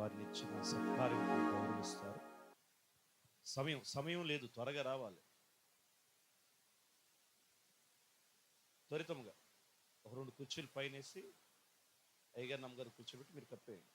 వారిని ఇచ్చిన సత్కార్యం గౌరవిస్తారు. సమయం సమయం లేదు త్వరగా రావాలి. త్వరితముగా ఒక రెండు కుర్చీలు పైనేసి అయ్యగారు నమ్మగారు కూర్చోబెట్టి మీరు కప్పేయండి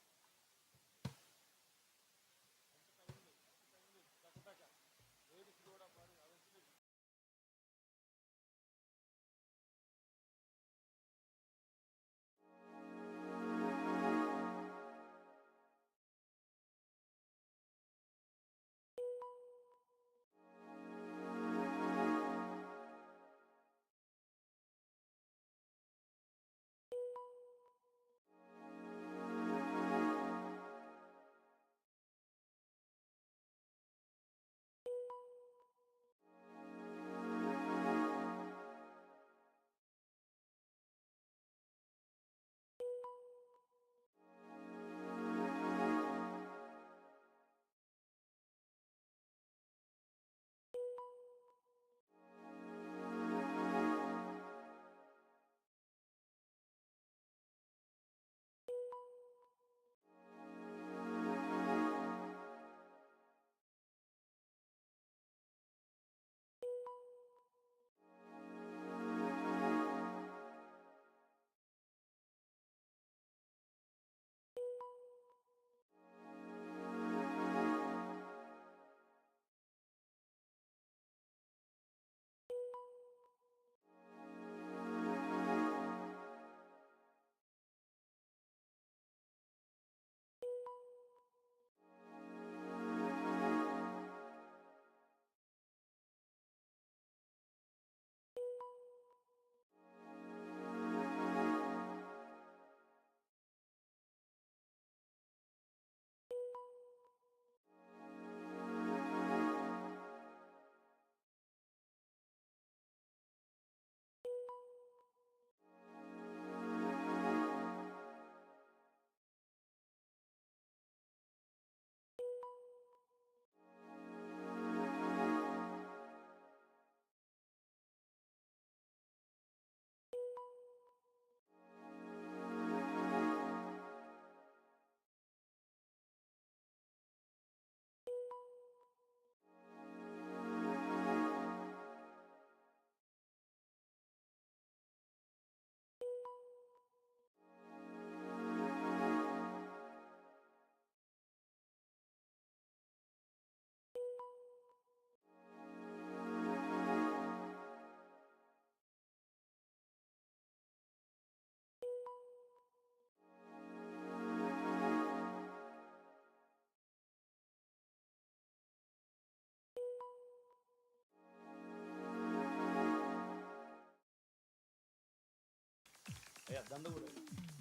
అయ్యా దండ కూడా వేయండి.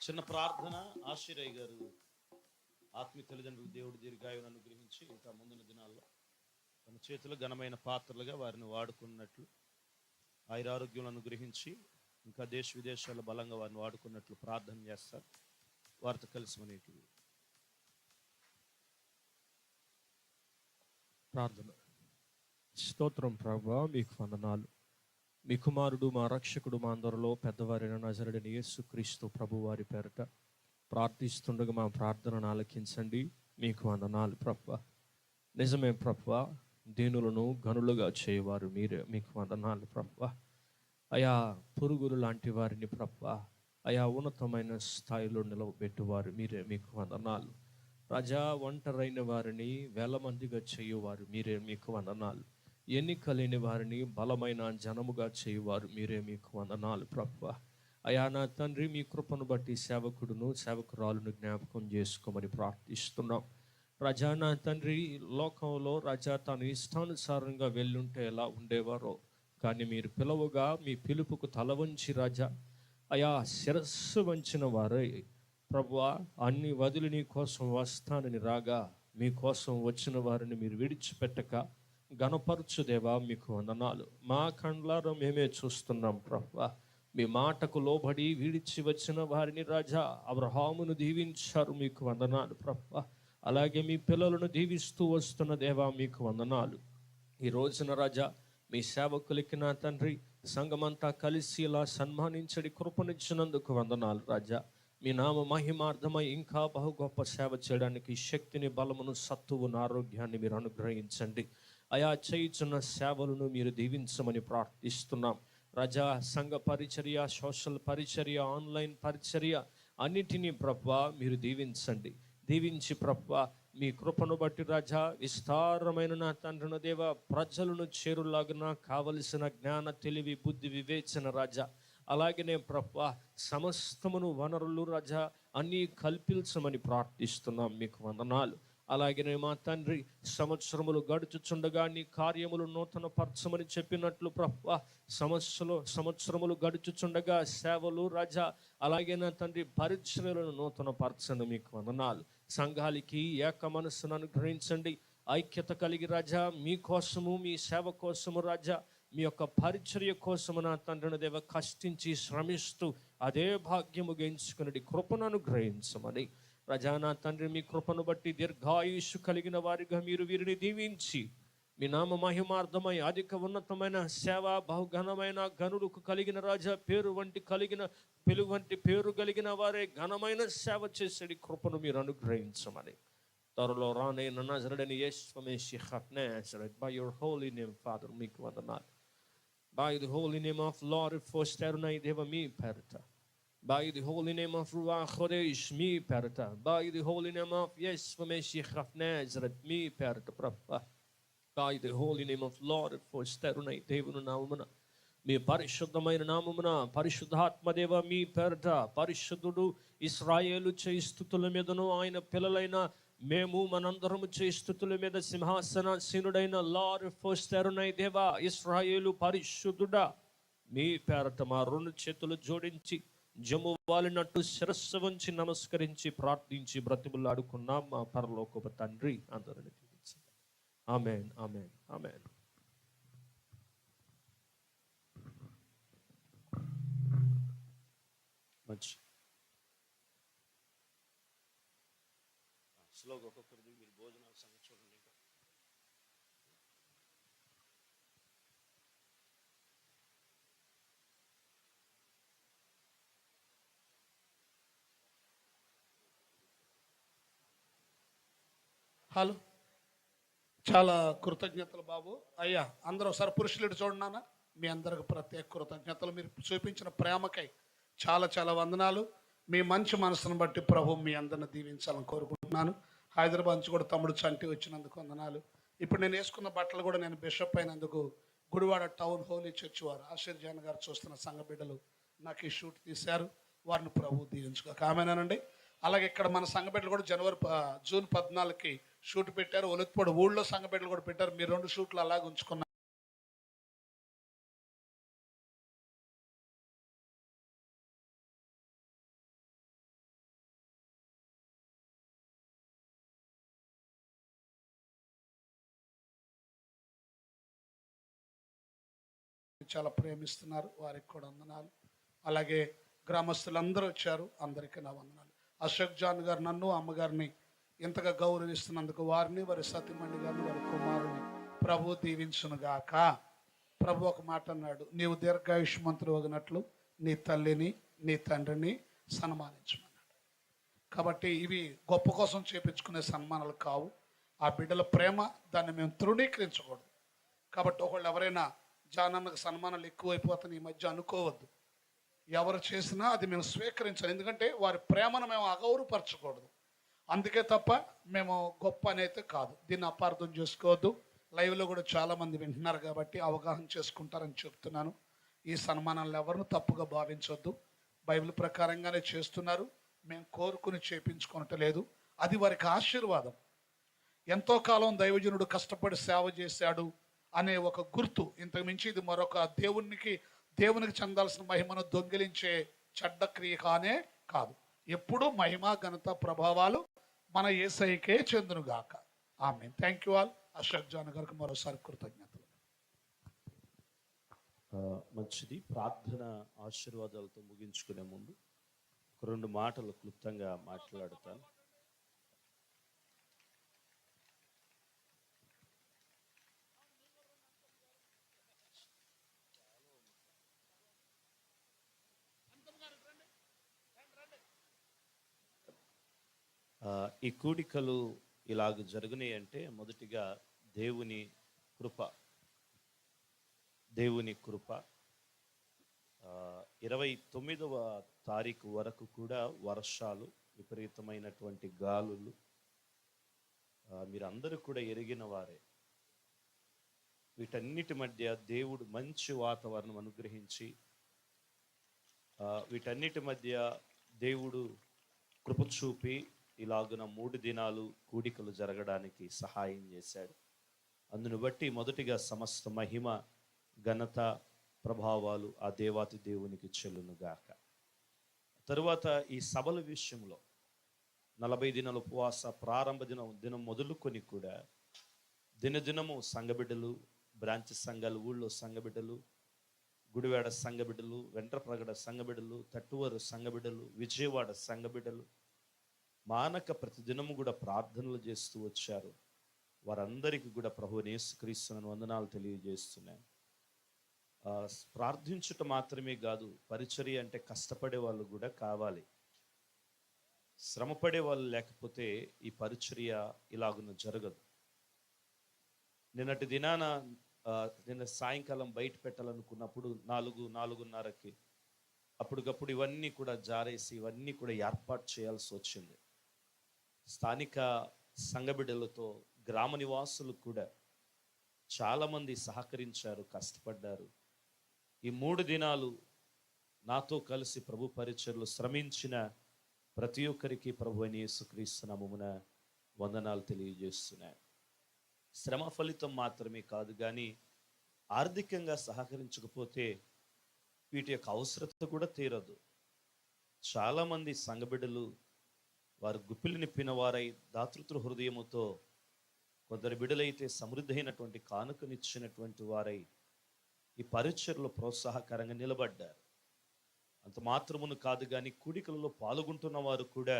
చిన్న ప్రార్థన ఆశీరయ్య గారు. ఆత్మీయ తల్లిదండ్రులు దేవుడు దీర్ఘాయువును అనుగ్రహించి ఇంకా ముందున్న దినాల్లో తన చేతులు ఘనమైన పాత్రలుగా వారిని వాడుకున్నట్లు ఆయురారోగ్యం అనుగ్రహించి ఇంకా దేశ విదేశాల్లో బలంగా వారిని వాడుకున్నట్లు ప్రార్థన చేస్తారు. వారితో కలిసి మనకి ప్రార్థన. స్తోత్రం ప్రభా మీకు వందనాలు. మీ కుమారుడు మా రక్షకుడు మా అందరిలో పెద్దవారైన నజరడిని యేసు క్రీస్తు ప్రభు వారి పేరట ప్రార్థిస్తుండగా మా ప్రార్థనను ఆలకించండి. మీకు వందనాలు ప్రభ. నిజమే ప్రభ దీనులను గనులుగా చేయవారు మీరే. మీకు వందనాలు ప్రభ. అయా పురుగులు లాంటి వారిని ప్రభ అయా ఉన్నతమైన స్థాయిలో నిలవబెట్టువారు మీరే. మీకు వందనాలు. ప్రజా ఒంటరైన వారిని వేల మందిగా చేయువారు మీరే. మీకు వందనాలు. ఎన్నిక లేని వారిని బలమైన జనముగా చేయువారు. మీరే మీకు వందనాలు ప్రభు. అయా నా తండ్రి మీ కృపను బట్టి సేవకుడును సేవకురాలును జ్ఞాపకం చేసుకోమని ప్రార్థిస్తున్నాం. రజా నా తండ్రి లోకంలో రజా తను ఇష్టానుసారంగా వెళ్ళుంటే ఎలా ఉండేవారో. కానీ మీరు పిలవగా మీ పిలుపుకు తల వంచి రజా. అయా శిరస్సు వంచిన వారై. ప్రభువా అన్ని వదిలి నీ కోసం వస్తానని రాగా మీకోసం వచ్చిన వారిని మీరు విడిచిపెట్టక గణపరచు దేవా మీకు వందనాలు. మా కండ్లారా మేమే చూస్తున్నాం ప్రభా. మీ మాటకు లోబడి విడిచి వచ్చిన వారిని రాజా అబ్రహామును దీవించారు మీకు వందనాలు ప్రభా. అలాగే మీ పిల్లలను దీవిస్తూ వస్తున్న దేవా మీకు వందనాలు. ఈ రోజున రాజా మీ సేవకులకి నా తండ్రి సంఘమంతా కలిసి ఇలా సన్మానించడి కృపనిచ్చినందుకు వందనాలు రాజా. మీ నామ మహిమార్థమై ఇంకా బహు గొప్ప సేవ చేయడానికి శక్తిని బలమును సత్తువును ఆరోగ్యాన్ని మీరు అనుగ్రహించండి. అయా చేయుచున్న సేవలను మీరు దీవించమని ప్రార్థిస్తున్నాం. రజా సంఘ పరిచర్య సోషల్ పరిచర్య ఆన్లైన్ పరిచర్య అన్నిటినీ ప్రభ మీరు దీవించండి. దీవించి ప్రభ మీ కృపను బట్టి రాజా విస్తారమైన నా తండ్రిన దేవ ప్రజలను చేరులాగున కావలసిన జ్ఞాన తెలివి బుద్ధి వివేచన రాజా. అలాగనే ప్రభ సమస్తమును వనరులు రాజా అన్నీ కల్పించమని ప్రార్థిస్తున్నాం. మీకు వందనాలు. అలాగే మా తండ్రి సంవత్సరములు గడుచుచుండగా నీ కార్యములు నూతన పరచమని చెప్పినట్లు ప్రభు సంవత్సరం సంవత్సరములు గడుచుచుండగా సేవలు రజా అలాగే నా తండ్రి పరిచర్యలను నూతన పరచండి మీకు వందనాలు. సంఘాలకి ఏక మనస్సును అనుగ్రహించండి. ఐక్యత కలిగి రాజా మీకోసము మీ సేవ కోసము రాజా మీ యొక్క పరిచర్య కోసము నా తండ్రిని దేవ కష్టించి శ్రమిస్తూ అదే భాగ్యము గెంచుకుని కృపను అనుగ్రహించమని ప్రజానా తండ్రి మీ కృపను బట్టి దీర్ఘాయుషు కలిగిన వారిగా మీరు వీరిని దీవించి మీ నామ మహిమార్థమై అధిక ఉన్నతమైన సేవ బహుఘనమైన గనులకు కలిగిన రాజా పేరు వంటి కలిగిన పెలు వంటి పేరు కలిగిన వారే ఘనమైన సేవ చేసేది కృపను మీరు అనుగ్రహించమని. త్వరలో రానైన నజరడని యేసుమేషి by your holy name father మీకు వదనాలు. By the holy name of Larry Foster నై దేవ మీ పేరుట. By the holy name of Ruach Chodesh, mi perta. By the holy name of Yeshua Mashiach of Nazareth, mi perta prabha. By the holy name of Lord for sterunai Devunu నామమున మీ పరిశుద్ధమైన నామమున పరిశుద్ధాత్మదేవ మీ పేరట పరిశుద్ధుడు ఇస్రాయేలు చేయిస్థుతుల మీదను ఆయన పిల్లలైన మేము మనందరము చేయి మీద సింహాసన సీనుడైన లార్డ్ ఫోస్టరునై దేవ ఇస్రాయేలు పరిశుద్ధుడా మీ పేరట మా రెండు చేతులు జోడించి జమ్ము వాలినట్టు శిరస్సు వంచి నమస్కరించి ప్రార్థించి బ్రతిములాడుకున్నాం మా పరలోకపు తండ్రి అందరిని దీవించండి ఆమెన్ ఆమెన్ ఆమెన్. మంచి. స్లోగా ఒక్కొక్కరిది మీరు భోజనాలు సంగతి చూడండి హలో. చాలా కృతజ్ఞతలు బాబు. అయ్యా అందరూ ఒకసారి పురుషులు ఇటు మీ అందరికి ప్రత్యేక కృతజ్ఞతలు. మీరు చూపించిన ప్రేమకై చాలా చాలా వందనాలు. మీ మంచి మనసును బట్టి ప్రభు మీ అందరిని దీవించాలని కోరుకుంటున్నాను. హైదరాబాద్ నుంచి కూడా తమ్ముడు చంటి వచ్చినందుకు వందనాలు. ఇప్పుడు నేను వేసుకున్న బట్టలు కూడా నేను బిషప్ అయినందుకు గుడివాడ టౌన్ హోలీ చర్చ్ వారు ఆశీర్జాన్ గారు చూస్తున్న సంఘ బిడ్డలు నాకు ఈ షూట్ తీశారు. వారిని ప్రభు దీవించుకోక ఆమెనానండి. అలాగే ఇక్కడ మన సంఘ కూడా జనవరి జూన్ పద్నాలుగుకి షూట్ పెట్టారు. ఒలికిపోడు ఊళ్ళో సంఘ కూడా పెట్టారు. మీరు రెండు షూట్లు అలాగే ఉంచుకున్నారు. చాలా ప్రేమిస్తున్నారు. వారికి కూడా వందనాలు. అలాగే గ్రామస్తులందరూ వచ్చారు. అందరికీ నా వందనాలు. అశోక్ జాన్ గారు నన్ను అమ్మగారిని ఇంతగా గౌరవిస్తున్నందుకు వారిని వారి సతీమణి గారిని వారి కుమారుని ప్రభు దీవించునుగాక. ప్రభు ఒక మాట అన్నాడు నీవు దీర్ఘాయుష్మంతులు వగినట్లు నీ తల్లిని నీ తండ్రిని సన్మానించమన్నాడు. కాబట్టి ఇవి గొప్ప కోసం చేపించుకునే సన్మానాలు కావు. ఆ బిడ్డల ప్రేమ దాన్ని మేము తృణీకరించకూడదు. కాబట్టి ఒకళ్ళు ఎవరైనా జానన్నకు సన్మానాలు ఎక్కువైపోతాయి ఈ మధ్య అనుకోవద్దు. ఎవరు చేసినా అది మేము స్వీకరించాలి. ఎందుకంటే వారి ప్రేమను మేము అగౌరవపరచకూడదు. అందుకే తప్ప మేము గొప్ప అనేది కాదు. దీన్ని అపార్థం చేసుకోవద్దు. లైవ్లో కూడా చాలామంది వింటున్నారు కాబట్టి అవగాహన చేసుకుంటారని చెప్తున్నాను. ఈ సన్మానాలు ఎవరిని తప్పుగా భావించొద్దు. బైబిల్ ప్రకారంగానే చేస్తున్నారు. మేము కోరుకుని చేపించుకోనట్లేదు. అది వారికి ఆశీర్వాదం. ఎంతో కాలం దైవజనుడు కష్టపడి సేవ చేశాడు అనే ఒక గుర్తు. ఇంతకుమించి ఇది మరొక దేవునికి దేవునికి చెందాల్సిన మహిమను దొంగిలించే చెడ్డ క్రియ కానే కాదు. ఎప్పుడూ మహిమ ఘనత ప్రభావాలు మన ఏసైకే చెందునుగాక. ఆమె thank you all Ashok John గారికి మరోసారి కృతజ్ఞతలు. మంచిది. ప్రార్థన ఆశీర్వాదాలతో ముగించుకునే ముందు రెండు మాటలు క్లుప్తంగా మాట్లాడతాను. ఈ కూడికలు ఇలాగ జరుగునాయి అంటే మొదటిగా దేవుని కృప దేవుని కృప. ఇరవై తొమ్మిదవ తారీఖు వరకు కూడా వర్షాలు విపరీతమైనటువంటి గాలులు మీరందరూ కూడా ఎరిగిన వారే. వీటన్నిటి మధ్య దేవుడు మంచి వాతావరణం అనుగ్రహించి వీటన్నిటి మధ్య దేవుడు కృప చూపి ఇలాగున మూడు దినాలు కూడికలు జరగడానికి సహాయం చేశాడు. అందును బట్టి మొదటిగా సమస్త మహిమ ఘనత ప్రభావాలు ఆ దేవాతి దేవునికి చెల్లునుగాక తరువాత ఈ సభల విషయంలో నలభై దినాల ఉపవాస ప్రారంభ దినం దినం మొదలుకొని కూడా దినదినము సంఘబిడ్డలు బ్రాంచ్ సంఘాలు ఊళ్ళో సంఘబిడ్డలు గుడివాడ సంఘబిడ్డలు వెంట్రప్రగడ సంఘబిడ్డలు తట్టువరు సంఘబిడ్డలు విజయవాడ సంఘబిడ్డలు మానక ప్రతిదినము కూడా ప్రార్థనలు చేస్తూ వచ్చారు. వారందరికీ కూడా ప్రభు యేసుక్రీస్తులను వందనాలు తెలియజేస్తున్నాను. ప్రార్థించుట మాత్రమే కాదు పరిచర్య అంటే కష్టపడే వాళ్ళు కూడా కావాలి. శ్రమపడే వాళ్ళు లేకపోతే ఈ పరిచర్య ఇలాగున జరగదు. నిన్నటి దినాన నిన్న సాయంకాలం బయట పెట్టాలనుకున్నప్పుడు నాలుగు నాలుగున్నరకి అప్పటికప్పుడు ఇవన్నీ కూడా జారేసి ఇవన్నీ కూడా ఏర్పాటు చేయాల్సి వచ్చింది. స్థానిక సంఘబిడ్డలతో గ్రామ నివాసులు కూడా చాలామంది సహకరించారు కష్టపడ్డారు. ఈ మూడు దినాలు నాతో కలిసి ప్రభు పరిచయలు శ్రమించిన ప్రతి ఒక్కరికి ప్రభు అని యేసుక్రీస్తు వందనాలు తెలియజేస్తున్నాయి శ్రమ ఫలితం మాత్రమే కాదు కానీ ఆర్థికంగా సహకరించకపోతే వీటి యొక్క అవసరత కూడా తీరదు. చాలామంది సంఘబిడ్డలు వారు గుప్పిలు నిప్పిన వారై దాతృత్వ హృదయముతో కొందరు బిడలైతే సమృద్ధి అయినటువంటి కానుకనిచ్చినటువంటి వారై ఈ పరిచయలో ప్రోత్సాహకరంగా నిలబడ్డారు. అంత మాత్రమును కాదు కానీ కూడికలలో పాల్గొంటున్న వారు కూడా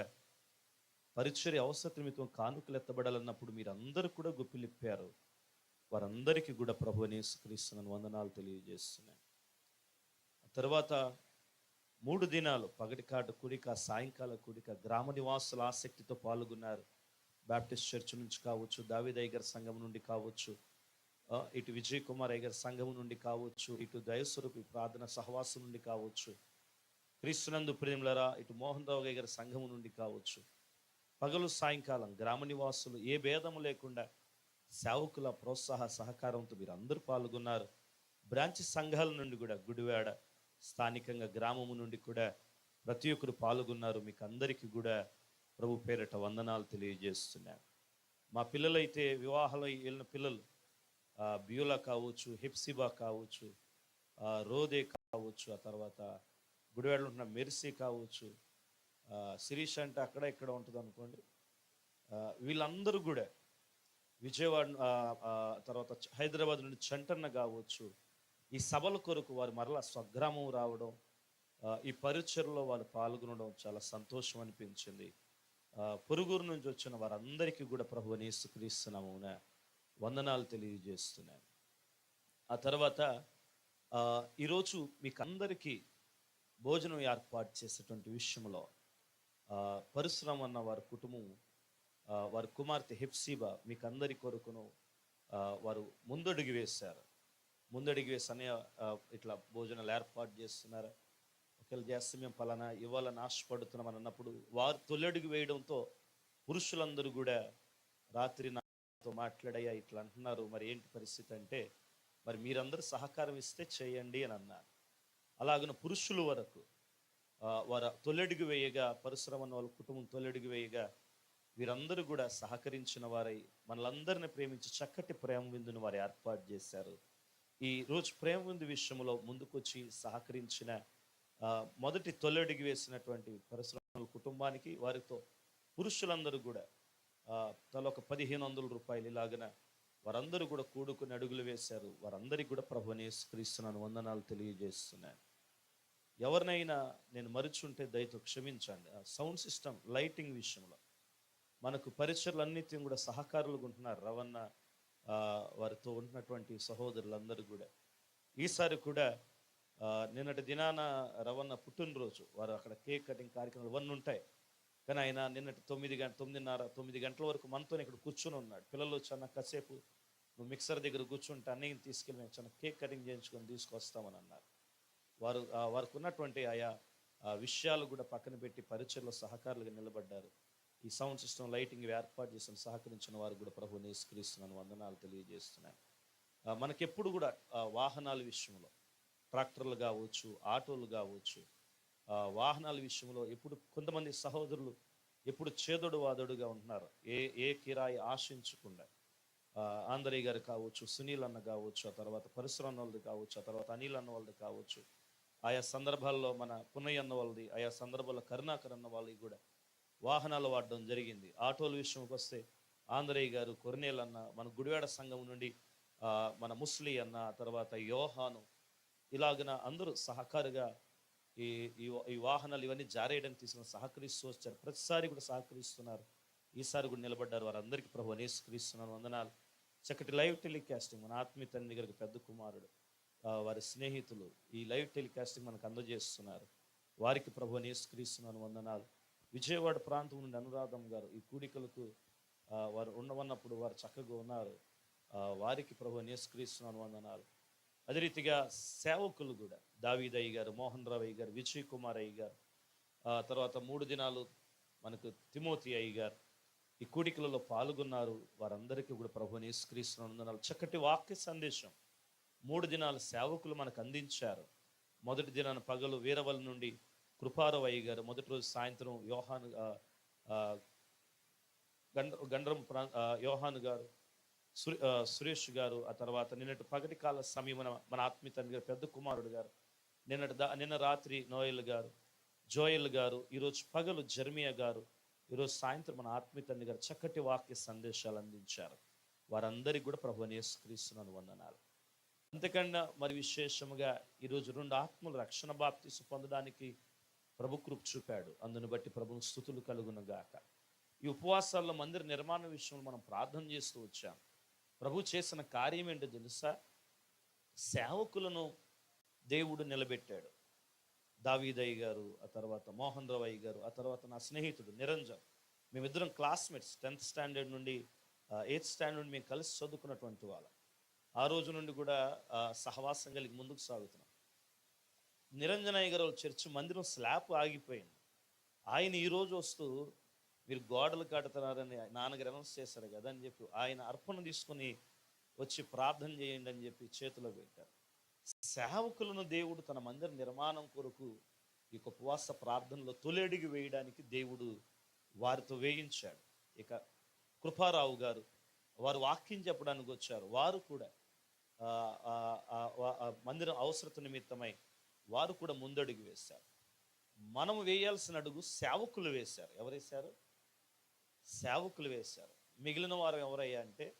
పరిచర్య అవసర నిమిత్తం కానుకలు ఎత్తబడాలన్నప్పుడు మీరందరూ కూడా గుప్పిలిప్పారు వారందరికీ కూడా ప్రభు నేసుక్రీస్తున్న వందనాలు తెలియజేస్తున్నాను. తర్వాత మూడు దినాలు పగటికాటు కూడిక సాయంకాల కూడిక గ్రామ నివాసుల ఆసక్తితో పాల్గొన్నారు. బ్యాప్టిస్ట్ చర్చ్ నుంచి కావచ్చు దావిద్ ఐగర్ సంఘం నుండి కావచ్చు ఇటు విజయ్ కుమార్ ఐగర్ సంఘం నుండి కావచ్చు ఇటు దయస్వరూపి ప్రార్థన సహవాసం నుండి కావచ్చు క్రీస్తునందు ప్రేమలరా ఇటు మోహన్ రావు గారి సంఘం నుండి కావచ్చు. పగలు సాయంకాలం గ్రామ నివాసులు ఏ భేదము లేకుండా సేవకుల ప్రోత్సాహ సహకారంతో మీరు అందరూ పాల్గొన్నారు. బ్రాంచ్ సంఘాల నుండి కూడా గుడివాడ స్థానికంగా గ్రామము నుండి కూడా ప్రతి ఒక్కరు పాల్గొన్నారు. మీకు అందరికీ కూడా ప్రభు పేరట వందనాలు తెలియజేస్తున్నాను. మా పిల్లలైతే వివాహాలు వెళ్ళిన పిల్లలు బ్యూలా కావచ్చు హెప్సిబా కావచ్చు రోదే కావచ్చు ఆ తర్వాత గుడివాడలో ఉన్న మెర్సీ కావచ్చు శిరీష్ అంటే అక్కడ ఇక్కడ ఉంటుంది అనుకోండి. వీళ్ళందరూ కూడా విజయవాడ తర్వాత హైదరాబాద్ నుండి చంటన్న కావచ్చు ఈ సభల కొరకు వారు మరలా స్వగ్రామం రావడం ఈ పరిచయలో వాళ్ళు పాల్గొనడం చాలా సంతోషం అనిపించింది. పొరుగురు నుంచి వచ్చిన వారందరికీ కూడా ప్రభు నేసుక్రీస్తున్నామున వందనాలు తెలియజేస్తున్నాను. ఆ తర్వాత ఈరోజు మీకు అందరికీ భోజనం ఏర్పాటు చేసేటువంటి విషయంలో పరిశ్రమ అన్న వారి కుటుంబం వారి కుమార్తె హెప్సీబా మీకు అందరి కొరకును వారు ముందడుగు వేశారు. ముందడుగు వేసి అనే ఇట్లా భోజనాలు ఏర్పాటు చేస్తున్నారు. ఒకవేళ చేస్తే మేము పలానా ఇవాళ ఆశపడుతున్నాం అని అన్నప్పుడు వారు తొలడుగు వేయడంతో పురుషులందరూ కూడా రాత్రి నాతో మాట్లాడయ్యా ఇట్లా అంటున్నారు. మరి ఏంటి పరిస్థితి అంటే మరి మీరందరూ సహకారం ఇస్తే చేయండి అని అన్నారు. అలాగిన పురుషుల వరకు వారు తొలడుగు వేయగా పరిశ్రమ వాళ్ళ కుటుంబం తొలడుగు వేయగా వీరందరూ కూడా సహకరించిన వారై మనలందరిని ప్రేమించి చక్కటి ప్రేమ విందును వారు ఏర్పాటు చేశారు. ఈ రోజు ప్రేమ విందు విషయంలో ముందుకొచ్చి సహకరించిన మొదటి తొలడుగు వేసినటువంటి పరిశ్రమల కుటుంబానికి వారితో పురుషులందరూ కూడా తలొక తల ఒక పదిహేను వందల రూపాయలు ఇలాగన వారందరూ కూడా కూడుకుని అడుగులు వేశారు. వారందరికీ కూడా ప్రభుని స్క్రీస్తున్నాను వందనాలు తెలియజేస్తున్నాను. ఎవరినైనా నేను మరుచుంటే దయతో క్షమించండి. ఆ సౌండ్ సిస్టమ్ లైటింగ్ విషయంలో మనకు పరిచయలు అన్నిత్యం కూడా సహకారులుగా ఉంటున్నారు. రవణ వారితో ఉన్నటువంటి సహోదరులందరూ కూడా. ఈసారి కూడా నిన్నటి దినాన రవణ పుట్టినరోజు. వారు అక్కడ కేక్ కటింగ్ కార్యక్రమాలు ఇవన్నీ ఉంటాయి. కానీ ఆయన నిన్నటి తొమ్మిది గంట తొమ్మిదిన్నర తొమ్మిది గంటల వరకు మనతో ఇక్కడ కూర్చొని ఉన్నాడు. పిల్లలు చాలా కాసేపు నువ్వు మిక్సర్ దగ్గర కూర్చుంటే అన్నయ్యని తీసుకెళ్ళి మేము చాలా కేక్ కటింగ్ చేయించుకొని తీసుకొస్తామని అన్నారు. వారు వారికి ఉన్నటువంటి ఆయా విషయాలు కూడా పక్కన పెట్టి పరిచయలో సహకారులుగా నిలబడ్డారు. ఈ సౌండ్ సిస్టమ్ లైటింగ్ ఏర్పాటు చేసిన సహకరించిన వారు కూడా ప్రభు నిష్కరిస్తున్నాను వందనాలు తెలియజేస్తున్నాను. మనకెప్పుడు కూడా వాహనాల విషయంలో ట్రాక్టర్లు కావచ్చు ఆటోలు కావచ్చు వాహనాల విషయంలో ఎప్పుడు కొంతమంది సహోదరులు ఎప్పుడు చేదోడు వాదోడుగా ఉంటున్నారు. ఏ ఏ కిరాయి ఆశించకుండా ఆంధ్రీ గారు కావచ్చు సునీల్ అన్న కావచ్చు ఆ తర్వాత పరశురామ్ వాళ్ళది కావచ్చు ఆ తర్వాత అనిల్ అన్న వాళ్ళది కావచ్చు ఆయా సందర్భాల్లో మన పునయ్య అన్న వాళ్ళది ఆయా సందర్భాల్లో కరుణాకర్ అన్న వాళ్ళది కూడా వాహనాలు వాడడం జరిగింది. ఆటోల విషయంకి వస్తే ఆంధ్రయ్య గారు కొరనేల్ అన్న మన గుడివాడ సంఘం నుండి మన ముస్లి అన్న తర్వాత యోహాను ఇలాగన అందరూ సహకారుగా ఈ ఈ వాహనాలు ఇవన్నీ జారేయడానికి తీసుకుని సహకరిస్తూ వచ్చారు ప్రతిసారి కూడా సహకరిస్తున్నారు. ఈసారి కూడా నిలబడ్డారు వారందరికీ ప్రభు అనేసుకరిస్తున్నాను వందనాలు. చక్కటి లైవ్ టెలికాస్టింగ్ మన ఆత్మీయ తండ్రి దగ్గరికి పెద్ద కుమారుడు వారి స్నేహితులు ఈ లైవ్ టెలికాస్టింగ్ మనకు అందజేస్తున్నారు. వారికి ప్రభు నేసుకరిస్తున్నాను వందనాలు. విజయవాడ ప్రాంతం నుండి అనురాధం గారు ఈ కూడికలకు వారు ఉండవన్నప్పుడు వారు చక్కగా ఉన్నారు. వారికి ప్రభు నేస్కరిస్తున్నాను వందనాలు అదే రీతిగా సేవకులు కూడా దావీదయ్య గారు మోహన్ రావు గారు విజయ్ కుమార్ అయ్య గారు తర్వాత మూడు దినాలు మనకు తిమోతి అయ్య గారు ఈ కూడికలలో పాల్గొన్నారు. వారందరికీ కూడా ప్రభు నిష్కరిస్తున్నాను వందనాలు చక్కటి వాక్య సందేశం. మూడు దినాల సేవకులు మనకు అందించారు. మొదటి దినాన పగలు వీరవల్ నుండి కృపారవయ్య గారు మొదటి రోజు సాయంత్రం యోహాన్ గండ గండ్రం ప్రా యోహాన్ గారు సురే సురేష్ గారు ఆ తర్వాత నిన్నటి పగటి కాల సమయమున మన ఆత్మీయ తండ్రి గారు పెద్ద కుమారుడు గారు నిన్నటి దా నిన్న రాత్రి నోయల్ గారు జోయల్ గారు ఈరోజు పగలు జర్మియా గారు ఈరోజు సాయంత్రం మన ఆత్మీయ తండ్రి గారు చక్కటి వాక్య సందేశాలు అందించారు. వారందరికీ కూడా ప్రభు నేస్కరిస్తున్నాను వందనాలు. అంతకన్నా మరి విశేషముగా ఈరోజు రెండు ఆత్మలు రక్షణ బాప్తీసు పొందడానికి ప్రభు కృప చూపాడు. అందును బట్టి ప్రభుని స్థుతులు కలుగును గాక ఈ ఉపవాసాల్లో మందిర నిర్మాణ విషయంలో మనం ప్రార్థన చేస్తూ వచ్చాం. ప్రభు చేసిన కార్యం ఏంటో తెలుసా? సేవకులను దేవుడు నిలబెట్టాడు. దావీదయ్య గారు ఆ తర్వాత మోహన్ రావు అయ్య గారు ఆ తర్వాత నా స్నేహితుడు నిరంజన్. మేమిద్దరం క్లాస్మేట్స్ టెన్త్ స్టాండర్డ్ నుండి ఎయిత్ స్టాండర్డ్ నుండి మేము కలిసి చదువుకున్నటువంటి వాళ్ళం. ఆ రోజు నుండి కూడా సహవాసం కలిగి ముందుకు సాగుతున్నాం. నిరంజనయ్య గారు చర్చి చర్చ్ మందిరం స్లాబ్ ఆగిపోయింది. ఆయన ఈరోజు వస్తూ మీరు గోడలు కడుతున్నారని నాన్నగారు అనౌన్స్ చేశారు కదా అని చెప్పి ఆయన అర్పణ తీసుకొని వచ్చి ప్రార్థన చేయండి అని చెప్పి చేతిలో పెట్టారు. సేవకులను దేవుడు తన మందిర నిర్మాణం కొరకు ఈ ఉపవాస ప్రార్థనలో తొలెడిగి వేయడానికి దేవుడు వారితో వేయించాడు. ఇక కృపారావు గారు వారు వాక్యం చెప్పడానికి వచ్చారు. వారు కూడా మందిరం అవసరత నిమిత్తమై వారు కూడా ముందడుగు వేశారు. మనం వేయాల్సిన అడుగు సేవకులు వేశారు. ఎవరేశారు సేవకులు వేశారు. మిగిలిన వారు ఎవరయ్యా అంటే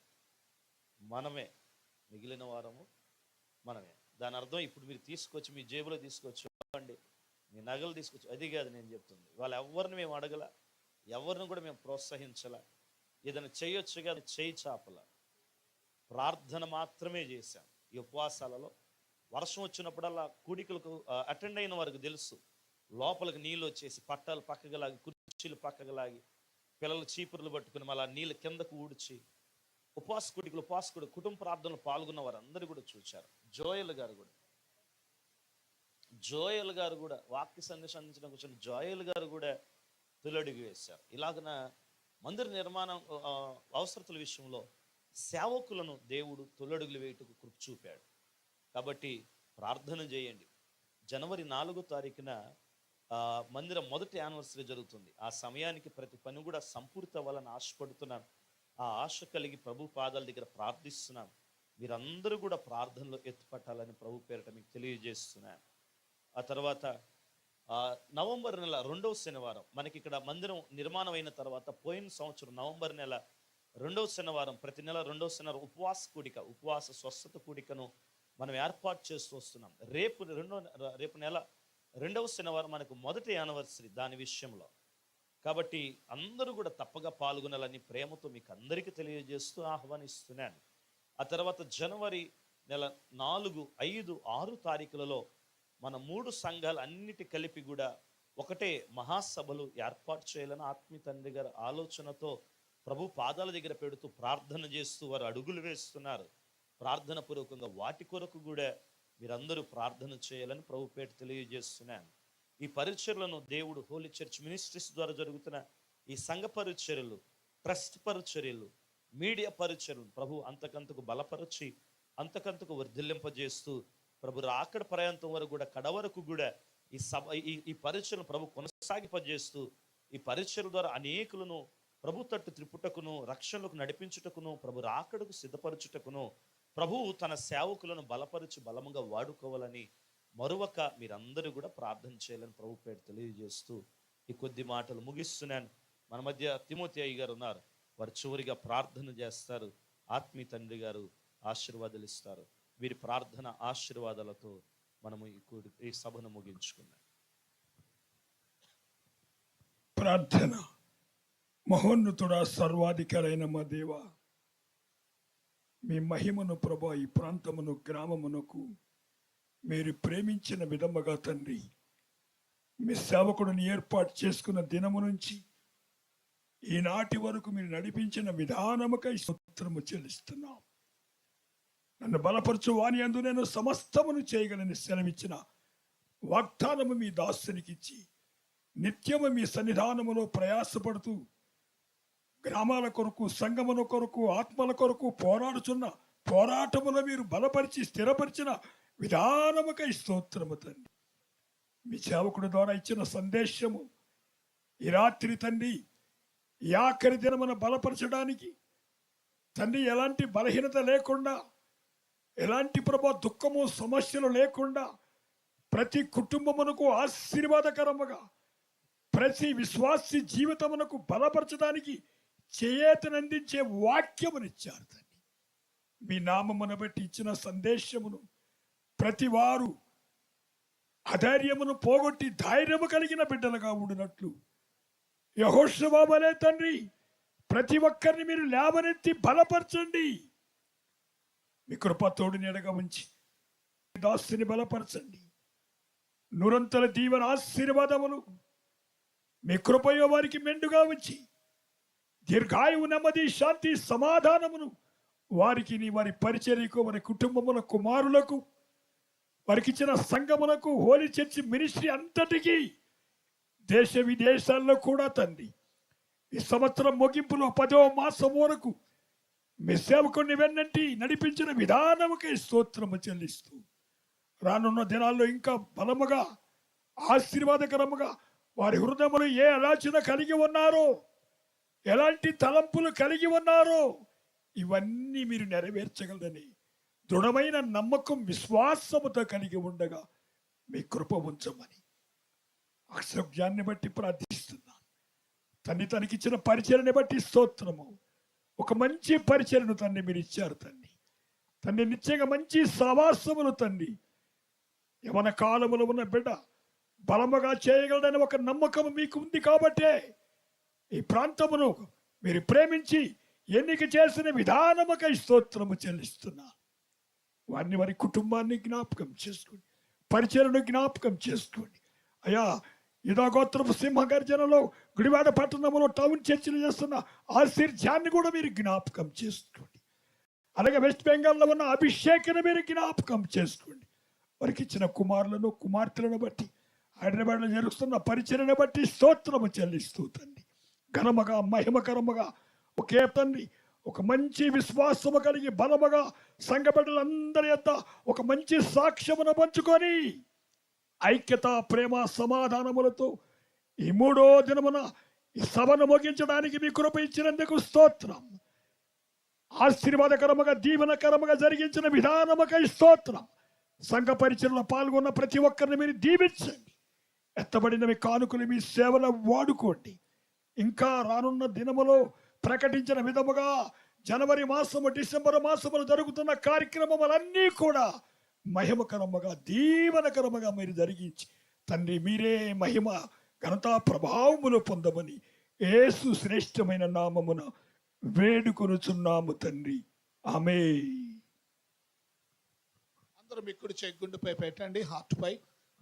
మనమే. మిగిలిన వారము మనమే. దాని అర్థం ఇప్పుడు మీరు తీసుకొచ్చి మీ జేబులో తీసుకొచ్చి అండి మీ నగలు తీసుకొచ్చి అది కాదు నేను చెప్తుంది. వాళ్ళు ఎవరిని మేము అడగల? ఎవరిని కూడా మేము ప్రోత్సహించాల? ఏదైనా చేయొచ్చు కానీ చేయి చాపల. ప్రార్థన మాత్రమే చేశాం. ఈ ఉపవాసాలలో వర్షం వచ్చినప్పుడల్లా కూడికలకు అటెండ్ అయిన వారికి తెలుసు. లోపలికి నీళ్ళు వచ్చేసి పట్టాలు పక్కకు లాగి కుర్చీలు పక్కకు లాగి పిల్లలు చీపుర్లు పట్టుకుని మళ్ళీ నీళ్ళు కిందకు ఊడ్చి ఉపవాస ఉపాసకుడు కుటుంబ ప్రార్థనలు పాల్గొన్న వారందరూ కూడా చూచారు. జోయల్ గారు కూడా. జోయల్ గారు కూడా వాక్య సందేశం అందించడానికి వచ్చిన జోయల్ గారు కూడా తొలడుగు వేశారు. ఇలాగన మందిర నిర్మాణం అవసరతల విషయంలో సేవకులను దేవుడు తొలడుగులు వేయటకు కృప చూపాడు. కాబట్టి ప్రార్థన చేయండి. జనవరి నాలుగో తారీఖున మందిరం మొదటి యానివర్సరీ జరుగుతుంది. ఆ సమయానికి ప్రతి పని కూడా సంపూర్తి అవ్వాలని ఆశపడుతున్నాను. ఆ ఆశ కలిగి ప్రభు పాదాల దగ్గర ప్రార్థిస్తున్నాను. మీరందరూ కూడా ప్రార్థనలో ఎత్తుపట్టాలని ప్రభు పేరిట మీకు తెలియజేస్తున్నాను. ఆ తర్వాత నవంబర్ నెల రెండవ శనివారం మనకి ఇక్కడ మందిరం నిర్మాణం అయిన తర్వాత పోయిన సంవత్సరం నవంబర్ నెల రెండవ శనివారం ప్రతి నెల రెండవ శనివారం ఉపవాస కూడిక ఉపవాస స్వస్థత కూడికను మనం ఏర్పాటు చేస్తూ వస్తున్నాం. రేపు రెండో రేపు నెల రెండవ శనివారం మనకు మొదటి యానివర్సరీ దాని విషయంలో. కాబట్టి అందరూ కూడా తప్పగా పాల్గొనాలని ప్రేమతో మీకు అందరికీ తెలియజేస్తూ ఆహ్వానిస్తున్నాను. ఆ తర్వాత జనవరి నెల నాలుగు ఐదు ఆరు తారీఖులలో మన మూడు సంఘాలు అన్నిటి కలిపి కూడా ఒకటే మహాసభలు ఏర్పాటు చేయాలని ఆత్మీయ తండ్రి గారి ఆలోచనతో ప్రభు పాదాల దగ్గర పెడుతూ ప్రార్థన చేస్తూ వారు అడుగులు వేస్తున్నారు. ప్రార్థన పూర్వకంగా వాటి కొరకు కూడా మీరందరూ ప్రార్థన చేయాలని ప్రభు పేట తెలియజేస్తున్నాను. ఈ పరిచర్లను దేవుడు హోలీ చర్చ్ మినిస్ట్రీస్ ద్వారా జరుగుతున్న ఈ సంఘ పరిచర్యలు ట్రస్ట్ పరిచర్యలు మీడియా పరిచర్యలు ప్రభు అంతకంతకు బలపరచి అంతకంతకు వర్ధిల్లింపజేస్తూ ప్రభు రాకడ ప్రయాంతం వరకు కూడా కడ వరకు కూడా ఈ సభ ఈ ఈ పరిచయను ప్రభు కొనసాగింపజేస్తూ ఈ పరిచయం ద్వారా అనేకులను ప్రభు తట్టు త్రిపుటకును రక్షణలకు నడిపించుటకును ప్రభు రాకడకు సిద్ధపరచుటకును ప్రభువు తన సేవకులను బలపరిచి బలముగా వాడుకోవాలని మరొక మీరందరూ కూడా ప్రార్థన చేయాలని ప్రభు పేరు తెలియజేస్తూ ఈ కొద్ది మాటలు ముగిస్తున్నాను. మన మధ్య తిమోతి అయ్య గారు ఉన్నారు. వారు చివరిగా ప్రార్థన చేస్తారు. ఆత్మీ తండ్రి గారు ఆశీర్వాదాలు ఇస్తారు. వీరి ప్రార్థన ఆశీర్వాదాలతో మనము ఈ సభను ముగించుకున్నాం ప్రార్థన మహోన్నతుడా సర్వాధికారైన మా దేవా మీ మహిమను ప్రభా ఈ ప్రాంతమును గ్రామమునకు మీరు ప్రేమించిన విధముగా తండ్రి. మీ సేవకుడిని ఏర్పాటు చేసుకున్న దినము నుంచి ఈనాటి వరకు మీరు నడిపించిన విధానముకై స్తోత్రము చెల్లిస్తున్నాం. నన్ను బలపరచు వాని అందు నేను సమస్తమును చేయగలని సెలవిచ్చిన వాగ్దానము మీ దాసునికి నిత్యము మీ సన్నిధానములో ప్రయాసపడుతూ గ్రామాల కొరకు సంగమన కొరకు ఆత్మల కొరకు పోరాడుచున్న పోరాటములో మీరు బలపరిచి స్థిరపరిచిన విధానముకై స్తోత్రము తండ్రి. మీ సేవకుడి ద్వారా ఇచ్చిన సందేశము ఈ రాత్రి తండ్రి ఈ ఆఖరి దినమున బలపరచడానికి తండ్రి ఎలాంటి బలహీనత లేకుండా ఎలాంటి ప్రభా దుఃఖము సమస్యలు లేకుండా ప్రతి కుటుంబమునకు ఆశీర్వాదకరముగా ప్రతి విశ్వాసి జీవితమునకు బలపరచడానికి చేతనందించే వాక్యమునిచ్చారు తండ్రి మీ నామమును బట్టి ఇచ్చిన సందేశమును ప్రతివారు అధైర్యమును పోగొట్టి ధైర్యము కలిగిన బిడ్డలుగా ఉండినట్లు యహోషబాబలే తండ్రి ప్రతి ఒక్కరిని మీరు లేవనెత్తి బలపరచండి. మీ కృపతోడు నీడగా ఉంచి దాస్తుని బలపరచండి. నిరంతర దీవెన ఆశీర్వాదములు మీ కృపయో వారికి మెండుగా వచ్చి దీర్ఘాయువు నెమ్మది శాంతి సమాధానమును వారికి నీ వారి పరిచర్యకు వారి కుటుంబముల కుమారులకు వారికి ఇచ్చిన సంఘములకు హోలీ చర్చి మినిస్ట్రీ అంతటికీ దేశ విదేశాల్లో కూడా తండ్రి. ఈ సంవత్సరం ముగింపులో పదవ మాసం వరకు మీ సేవకుని వెన్నంటి నడిపించిన విధానముకే స్తోత్రము చెల్లిస్తూ రానున్న దినాల్లో ఇంకా బలముగా ఆశీర్వాదకరముగా వారి హృదయములు ఏ ఆలోచన కలిగి ఉన్నారో ఎలాంటి తలంపులు కలిగి ఉన్నారో ఇవన్నీ మీరు నెరవేర్చగలదని దృఢమైన నమ్మకం విశ్వాసముతో కలిగి ఉండగా మీ కృప ఉంచమని అక్షజ్ఞాన్ని బట్టి ప్రార్థిస్తున్నాను. తన్ని తనకిచ్చిన పరిచయని బట్టి స్తోత్రము. ఒక మంచి పరిచయను తన్ని మీరు ఇచ్చారు తన్ని. తన్ని నిత్యంగా మంచి సవాసములు తన్ని. యవన కాలములో ఉన్న బిడ్డ బలముగా చేయగలడని ఒక నమ్మకం మీకు ఉంది కాబట్టే ఈ ప్రాంతమును మీరు ప్రేమించి ఎన్నిక చేసిన విధానముకై స్తోత్రము చెల్లిస్తున్నా. వారిని వారి కుటుంబాన్ని జ్ఞాపకం చేసుకోండి. పరిచయను జ్ఞాపకం చేసుకోండి. అయ్యా ఇదాగోత్రపు సింహగర్జనలో గుడివాడ పట్టణంలో టౌన్ చర్చలు చేస్తున్న ఆశీర్జాన్ని కూడా మీరు జ్ఞాపకం చేసుకోండి. అలాగే వెస్ట్ బెంగాల్లో ఉన్న అభిషేకను మీరు జ్ఞాపకం చేసుకోండి. వారికి ఇచ్చిన కుమారులను కుమార్తెలను బట్టి హైదరాబాద్లో జరుగుతున్న పరిచయను బట్టి స్తోత్రము చెల్లిస్తూ ఘనముగా మహిమకరముగా ఒకే తండ్రి ఒక మంచి విశ్వాసము కలిగి బలముగా సంఘబిడ్డలందరి యొక్క ఒక మంచి సాక్ష్యమును పంచుకొని ఐక్యత ప్రేమ సమాధానములతో ఈ మూడో దినమున ఈ సభను ముగించడానికి మీ కృప ఇచ్చినందుకు స్తోత్రం. ఆశీర్వాదకరముగా దీవెనకరముగా జరిగించిన విధానముకై స్తోత్రం. సంఘ పరిచయంలో పాల్గొన్న ప్రతి ఒక్కరిని మీరు దీవించండి. ఎత్తబడిన మీ కానుకలు మీ సేవలో వాడుకోండి. ఇంకా రానున్న దినములో ప్రకటించిన విధముగా జనవరి మాసము డిసెంబర్ మాసములు జరుగుతున్న కార్యక్రమములన్నీ కూడా మహిమకరముగా దీవనకరముగా మీరు జరిగించి తండ్రి మీరే మహిమ ఘనతా ప్రభావములు పొందమని ఏసు శ్రేష్టమైన నామమున వేడుకొనుచున్నాము తండ్రి. ఆమె అందరూ మీ కుడి గుండెపై పెట్టండి హార్ట్ పై.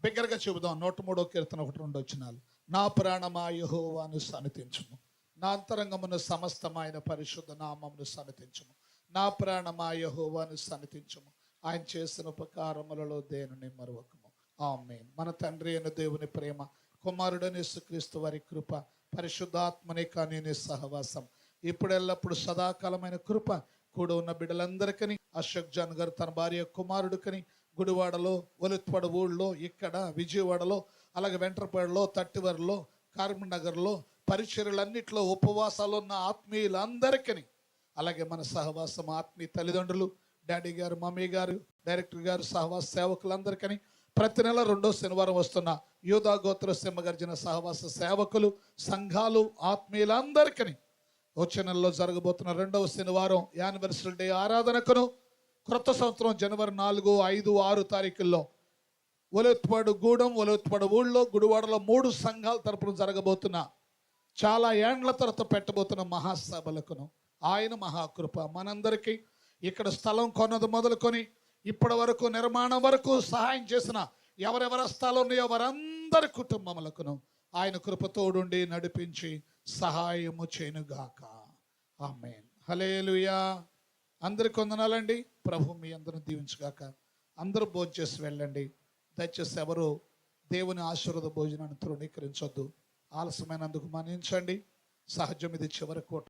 బిగ్గరగా చెబుదాం నూట మూడో కీర్తన ఒకటి రెండు వచ్చినాలు నా ప్రాణమా యహోవాను సనతించుము నా అంతరంగమును సమస్తమైన పరిశుద్ధ నామమును సనతించుము నా ప్రాణమా యహోవాను సనతించుము ఆయన చేసిన ఉపకారములలో దేనిని మరొకము ఆమె మన తండ్రి అయిన దేవుని ప్రేమ కుమారుడని సుక్రీస్తు వారి కృప పరిశుద్ధాత్మని కానీ సహవాసం. ఇప్పుడెల్లప్పుడు సదాకాలమైన కృప కూడా ఉన్న బిడ్డలందరికని అశోక్ జాన్ గారు తన భార్య కుమారుడికని గుడివాడలో ఒలిత్వాడ ఊళ్ళో ఇక్కడ విజయవాడలో అలాగే వెంట్రపాడులో తట్టివరలో కార్మనగర్లో పరిచర్లన్నింటిలో ఉపవాసాలు ఉన్న ఆత్మీయులందరికీ అలాగే మన సహవాసం ఆత్మీయ తల్లిదండ్రులు డాడీ గారు మమ్మీ గారు డైరెక్టర్ గారు సహవాస సేవకులందరికీ ప్రతి నెల రెండో శనివారం వస్తున్న యూదా గోత్ర సింహగర్జన సహవాస సేవకులు సంఘాలు ఆత్మీయులందరికీ వచ్చే నెలలో జరగబోతున్న రెండవ శనివారం యానివర్సరీ డే ఆరాధనకును. క్రొత్త సంవత్సరం జనవరి నాలుగు ఐదు ఆరు తారీఖుల్లో ఒలెత్పాడు గూడెం ఒలెత్పాడు ఊళ్ళో గుడివాడలో మూడు సంఘాల తరపున జరగబోతున్న చాలా ఏండ్ల తర్వాత పెట్టబోతున్న మహాసభలకును ఆయన మహాకృప. మనందరికీ ఇక్కడ స్థలం కొన్నది మొదలుకొని ఇప్పటి వరకు నిర్మాణం వరకు సహాయం చేసిన ఎవరెవరి స్థలం ఉన్నాయో వారందరి కుటుంబములకును ఆయన కృపతోడుండి నడిపించి సహాయము చేయనుగాక. ఆమెన్. హలేలుయా అందరికి వందనాలండి. ప్రభు మీ అందరూ దీవించుగాక. అందరూ భోజనం చేసి వెళ్ళండి. దయచేసి ఎవరు దేవుని ఆశీర్వాద భోజనాన్ని తృణీకరించొద్దు. ఆలస్యమైనందుకు మన్నించండి. సహజం ఇది చివరి కోట.